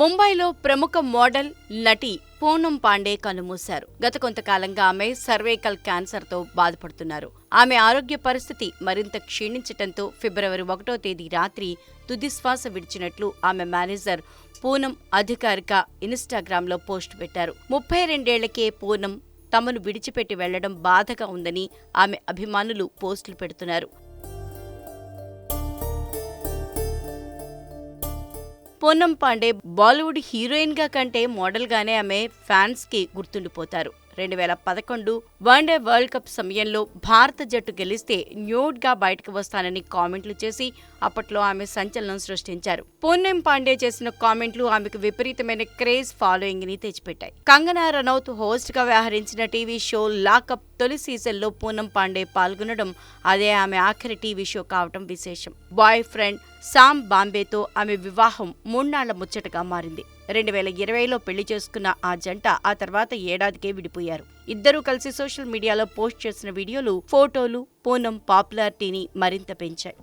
ముంబైలో ప్రముఖ మోడల్ నటి పూనం పాండే కనుమూశారు గత కొంతకాలంగా ఆమె సర్వైకల్ క్యాన్సర్తో బాధపడుతున్నారు. ఆమె ఆరోగ్య పరిస్థితి మరింత క్షీణించటంతో ఫిబ్రవరి ఒకటో తేదీ రాత్రి తుదిశ్వాస విడిచినట్లు ఆమె మేనేజర్ పూనం అధికారిక ఇన్స్టాగ్రామ్లో పోస్ట్ పెట్టారు. ముప్పై రెండేళ్ళకే పూనం తమను విడిచిపెట్టి వెళ్ళడం బాధగా ఉందని ఆమె అభిమానులు పోస్టులు పెడుతున్నారు. పూనం పాండే బాలీవుడ్ హీరోయిన్గా కంటే మోడల్ గానే ఆమె ఫ్యాన్స్కి గుర్తుండిపోతారు. రెండు వేల పదకొండు వన్డే వరల్డ్ కప్ సమయంలో భారత జట్టు గెలిస్తే న్యూడ్గా బయటకు వస్తానని కామెంట్లు చేసి అప్పట్లో ఆమె సంచలనం సృష్టించారు. పూనం పాండే చేసిన కామెంట్లు ఆమెకు విపరీతమైన క్రేజ్ ఫాలోయింగ్ని తెచ్చిపెట్టాయి. కంగనా రనౌత్ హోస్ట్గా వ్యవహరించిన టీవీ షో లాకప్ తొలి సీజన్లో పూనం పాండే పాల్గొనడం అదే ఆమె ఆఖరి టీవీ షో కావటం విశేషం. బాయ్ ఫ్రెండ్ సామ్ బాంబేతో ఆమె వివాహం మూడ్నాళ్ళ ముచ్చటగా మారింది. రెండు వేల ఇరవైలో పెళ్ళి చేసుకున్న ఆ జంట ఆ తర్వాత ఏడాదికే విడిపోయారు. ఇద్దరూ కలిసి సోషల్ మీడియాలో పోస్ట్ చేసిన వీడియోలు ఫోటోలు పూనం పాపులారిటీని మరింత పెంచాయి.